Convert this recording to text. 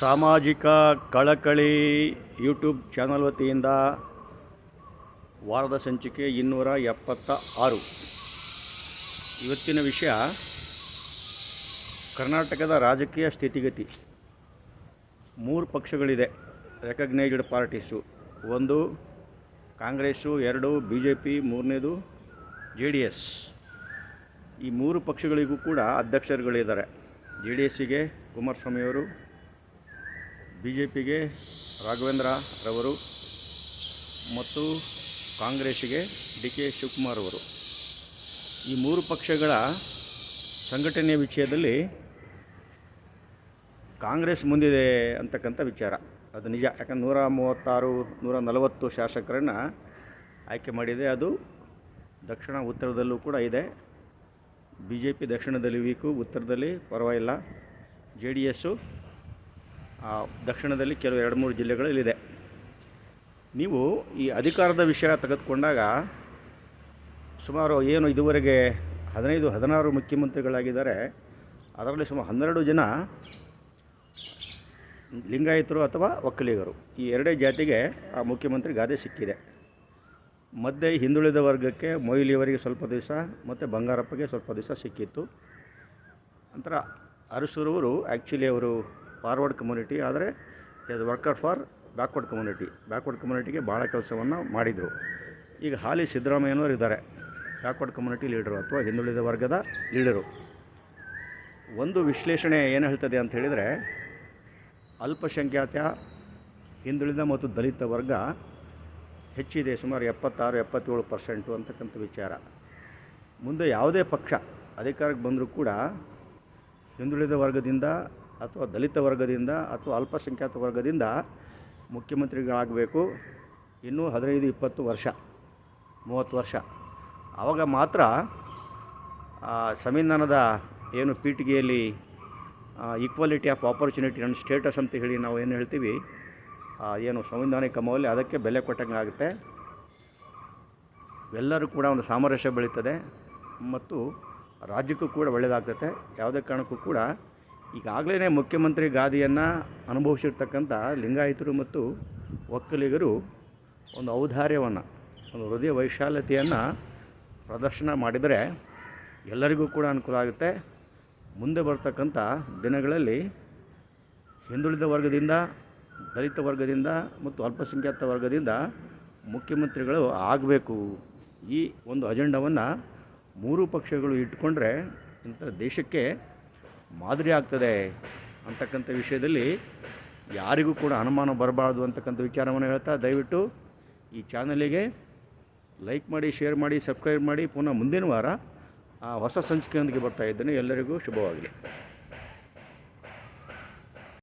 ಸಾಮಾಜಿಕ ಕಳಕಳಿ YouTube channel ವತಿಯಿಂದ ವಾರದ ಸಂಚಿಕೆ ಇನ್ನೂರ ಎಪ್ಪತ್ತ ಆರು. ಇವತ್ತಿನ ವಿಷಯ ಕರ್ನಾಟಕದ ರಾಜಕೀಯ ಸ್ಥಿತಿಗತಿ. ಮೂರು ಪಕ್ಷಗಳಿದೆ ರೆಕಗ್ನೈಸ್ಡ್ ಪಾರ್ಟೀಸು. ಒಂದು, ಕಾಂಗ್ರೆಸ್ಸು, ಎರಡು ಬಿ ಜೆ ಪಿ ಮೂರನೇದು, ಜೆ ಡಿ ಎಸ್. ಈ ಮೂರು ಪಕ್ಷಗಳಿಗೂ ಕೂಡ ಅಧ್ಯಕ್ಷರುಗಳಿದ್ದಾರೆ. ಜೆ ಡಿ ಎಸ್ಸಿಗೆ ಕುಮಾರಸ್ವಾಮಿಯವರು ಬಿ ಜೆ ಪಿಗೆ ರಾಘವೇಂದ್ರ ರವರು ಮತ್ತು ಕಾಂಗ್ರೆಸ್ಗೆ ಡಿ ಕೆ ಶಿವಕುಮಾರ್ ಅವರು. ಈ ಮೂರು ಪಕ್ಷಗಳ ಸಂಘಟನೆಯ ವಿಷಯದಲ್ಲಿ ಕಾಂಗ್ರೆಸ್ ಮುಂದಿದೆ ಅಂತಕ್ಕಂಥ ವಿಚಾರ. ಅದು ನಿಜ. ಯಾಕಂದ್ರೆ ನೂರ ಮೂವತ್ತಾರು, ನೂರ ನಲವತ್ತು ಶಾಸಕರನ್ನು ಆಯ್ಕೆ ಮಾಡಿದೆ. ಅದು ದಕ್ಷಿಣ ಉತ್ತರದಲ್ಲೂ ಕೂಡ ಇದೆ. ಬಿ ಜೆ ಪಿ ದಕ್ಷಿಣದಲ್ಲಿ ವೀಕು, ಉತ್ತರದಲ್ಲಿ ಪರವಾಗಿಲ್ಲ. ಜೆ ಡಿ ಎಸ್ಸು ದಕ್ಷಿಣದಲ್ಲಿ ಕೆಲವು ಎರಡು ಮೂರು ಜಿಲ್ಲೆಗಳಲ್ಲಿದೆ. ನೀವು ಈ ಅಧಿಕಾರದ ವಿಷಯ ತೆಗೆದುಕೊಂಡಾಗ ಸುಮಾರು ಏನು ಇದುವರೆಗೆ ಹದಿನೈದು, ಹದಿನಾರು ಮುಖ್ಯಮಂತ್ರಿಗಳಾಗಿದ್ದಾರೆ, ಅದರಲ್ಲಿ ಸುಮಾರು ಹನ್ನೆರಡು ಜನ ಲಿಂಗಾಯತರು ಅಥವಾ ಒಕ್ಕಲಿಗರು. ಈ ಎರಡೇ ಜಾತಿಗೆ ಆ ಮುಖ್ಯಮಂತ್ರಿ ಗಾದೆ ಸಿಕ್ಕಿದೆ. ಮಧ್ಯೆ ಹಿಂದುಳಿದ ವರ್ಗಕ್ಕೆ ಮೊಯ್ಲಿಯವರಿಗೆ ಸ್ವಲ್ಪ ದಿವಸ, ಮತ್ತು ಬಂಗಾರಪ್ಪಗೆ ಸ್ವಲ್ಪ ದಿವಸ ಸಿಕ್ಕಿತ್ತು. ನಂತರ ಅರಸೂರವರು ಆ್ಯಕ್ಚುಲಿ ಅವರು ಫಾರ್ವರ್ಡ್ ಕಮ್ಯುನಿಟಿ ಆದರೆ ಇದು worker for backward community backward ಕಮ್ಯುನಿಟಿಗೆ ಭಾಳ ಕೆಲಸವನ್ನು ಮಾಡಿದರು. ಈಗ ಹಾಲಿ ಸಿದ್ದರಾಮಯ್ಯನವರು ಇದ್ದಾರೆ. ಬ್ಯಾಕ್ವರ್ಡ್ ಕಮ್ಯುನಿಟಿ ಲೀಡರು ಅಥವಾ ಹಿಂದುಳಿದ ವರ್ಗದ ಲೀಡರು. ಒಂದು ವಿಶ್ಲೇಷಣೆ ಏನು ಹೇಳ್ತದೆ ಅಂತ ಹೇಳಿದರೆ, ಅಲ್ಪಸಂಖ್ಯಾತ, ಹಿಂದುಳಿದ ಮತ್ತು ದಲಿತ ವರ್ಗ ಹೆಚ್ಚಿದೆ, ಸುಮಾರು ಎಪ್ಪತ್ತಾರು, ಎಪ್ಪತ್ತೇಳು ಪರ್ಸೆಂಟು ಅಂತಕ್ಕಂಥ ವಿಚಾರ. ಮುಂದೆ ಯಾವುದೇ ಪಕ್ಷ ಅಧಿಕಾರಕ್ಕೆ ಬಂದರೂ ಕೂಡ ಹಿಂದುಳಿದ ವರ್ಗದಿಂದ ಅಥವಾ ದಲಿತ ವರ್ಗದಿಂದ ಅಥವಾ ಅಲ್ಪಸಂಖ್ಯಾತ ವರ್ಗದಿಂದ ಮುಖ್ಯಮಂತ್ರಿಗಳಾಗಬೇಕು. ಇನ್ನೂ ಹದಿನೈದು, ಇಪ್ಪತ್ತು ವರ್ಷ, ಮೂವತ್ತು ವರ್ಷ. ಆವಾಗ ಮಾತ್ರ ಸಂವಿಧಾನದ ಏನು ಪೀಠಿಗೆಯಲ್ಲಿ equality of opportunity and status ಅಂತ ಹೇಳಿ ನಾವು ಏನು ಹೇಳ್ತೀವಿ ಏನು ಸಂವಿಧಾನಿಕ ಮೌಲ್ಯ ಅದಕ್ಕೆ ಬೆಲೆ ಕೊಟ್ಟಂಗೆ ಆಗುತ್ತೆ ಎಲ್ಲರೂ ಕೂಡ ಒಂದು ಸಾಮರಸ್ಯ ಬೆಳೀತದೆ ಮತ್ತು ರಾಜ್ಯಕ್ಕೂ ಕೂಡ ಒಳ್ಳೆಯದಾಗ್ತದೆ ಯಾವುದೇ ಕಾರಣಕ್ಕೂ ಕೂಡ ಈಗಾಗಲೇ ಮುಖ್ಯಮಂತ್ರಿ ಗಾದಿಯನ್ನು ಅನುಭವಿಸಿರ್ತಕ್ಕಂಥ ಲಿಂಗಾಯತರು ಮತ್ತು ಒಕ್ಕಲಿಗರು ಒಂದು ಔದಾರ್ಯವನ್ನು, ಒಂದು ಹೃದಯ ವೈಶಾಲ್ಯತೆಯನ್ನು ಪ್ರದರ್ಶನ ಮಾಡಿದರೆ ಎಲ್ಲರಿಗೂ ಕೂಡ ಅನುಕೂಲ ಆಗುತ್ತೆ. ಮುಂದೆ ಬರ್ತಕ್ಕಂಥ ದಿನಗಳಲ್ಲಿ ಹಿಂದುಳಿದ ವರ್ಗದಿಂದ, ದಲಿತ ವರ್ಗದಿಂದ ಮತ್ತು ಅಲ್ಪಸಂಖ್ಯಾತ ವರ್ಗದಿಂದ ಮುಖ್ಯಮಂತ್ರಿಗಳು ಆಗಬೇಕು. ಈ ಒಂದು ಅಜೆಂಡವನ್ನು ಮೂರು ಪಕ್ಷಗಳು ಇಟ್ಕೊಂಡ್ರೆ ಇಂಥ ದೇಶಕ್ಕೆ ಮಾದರಿ ಆಗ್ತದೆ ಅಂತಕ್ಕಂಥ ವಿಷಯದಲ್ಲಿ ಯಾರಿಗೂ ಕೂಡ ಅನುಮಾನ ಬರಬಾರ್ದು ಅಂತಕ್ಕಂಥ ವಿಚಾರವನ್ನು ಹೇಳ್ತಾ ದಯವಿಟ್ಟು ಈ ಚಾನಲಿಗೆ ಲೈಕ್ ಮಾಡಿ ಶೇರ್ ಮಾಡಿ ಸಬ್ಸ್ಕ್ರೈಬ್ ಮಾಡಿ. ಪುನಃ ಮುಂದಿನ ವಾರ ಆ, ಹೊಸ ಸಂಚಿಕೆಯೊಂದಿಗೆ ಬರ್ತಾ ಇದ್ದೇನೆ. ಎಲ್ಲರಿಗೂ ಶುಭವಾಗಲಿ.